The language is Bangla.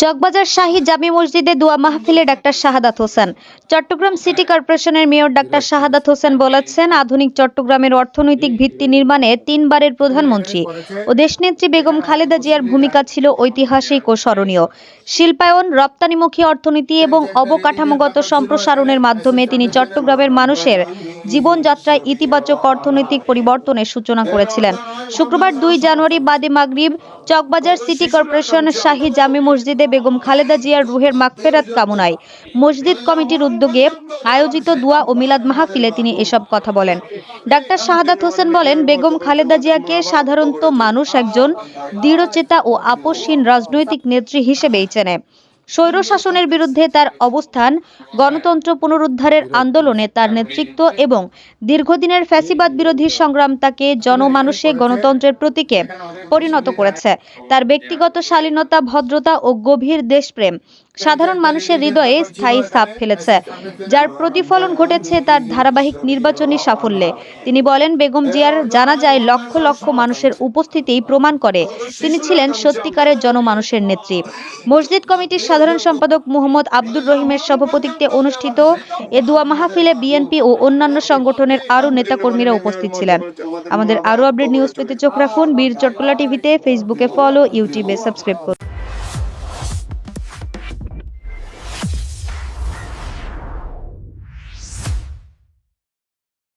চকবাজার শাহী জামি মসজিদে দোয়া মাহফিলে ডাক্তার শাহাদাত হোসেন। চট্টগ্রাম সিটি কর্পোরেশনের মেয়র ডাক্তার শাহাদাত হোসেন বলেছেন, আধুনিক চট্টগ্রামের অর্থনৈতিক ভিত্তি নির্মাণে তিনবারের প্রধানমন্ত্রী ও দেশনেত্রী বেগম খালেদা জিয়ার ভূমিকা ছিল ঐতিহাসিক ও স্মরণীয়। শিল্পায়ন, রপ্তানিমুখী অর্থনীতি এবং অবকাঠামোগত সম্প্রসারণের মাধ্যমে তিনি চট্টগ্রামের মানুষের জীবনযাত্রায় ইতিবাচক অর্থনৈতিক পরিবর্তনের সূচনা করেছিলেন। শুক্রবার দুই জানুয়ারি বাদে মাগরিব চকবাজার সিটি কর্পোরেশন শাহী জামি মসজিদে বেগম খালেদা জিয়ার রুহের মাগফেরাত কামনায়। মসজিদ কমিটির উদ্যোগে আয়োজিত দোয়া ও মিলাদ মাহফিলে তিনি এসব কথা বলেন। ডাক্তার শাহাদাত হোসেন বলেন, বেগম খালেদা জিয়াকে সাধারণত মানুষ একজন দৃঢ়চেতা ও আপসহীন রাজনৈতিক নেত্রী হিসেবেই চেনে। স্বৈর শাসনের বিরুদ্ধে তার অবস্থান, গণতন্ত্র পুনরুদ্ধারের আন্দোলনে তার নেতৃত্ব এবং দীর্ঘদিনের ফ্যাসিবাদ বিরোধী সংগ্রাম তাকে জনমানুষে গণতন্ত্রের প্রতীকে পরিণত করেছে। তার ব্যক্তিগত শালীনতা, ভদ্রতা ও গভীর দেশপ্রেম সাধারণ মানুষের হৃদয়ে স্থায়ী ছাপ ফেলেছে, যার প্রতিফলন ঘটেছে তার ধারাবাহিক নির্বাচনী সাফল্যে। তিনি বলেন, বেগম জিয়ার জানা যায় লক্ষ লক্ষ মানুষের উপস্থিতি প্রমাণ করে তিনি ছিলেন সত্যিকারের জনমানুষের নেত্রী। মসজিদ কমিটির সাধারণ সম্পাদক মোহাম্মদ আব্দুর রহিমের সভাপতিত্বে অনুষ্ঠিত এ দোয়া মাহফিলে বিএনপি ও অন্যান্য সংগঠনের আরও নেতাকর্মীরা উপস্থিত ছিলেন। আমাদের আরও আপডেট নিউজ পেতে চোখ রাখুন বীর চট্টলা টিভিতে, ফেসবুকে ফলো, ইউটিউবে সাবস্ক্রাইব করুন।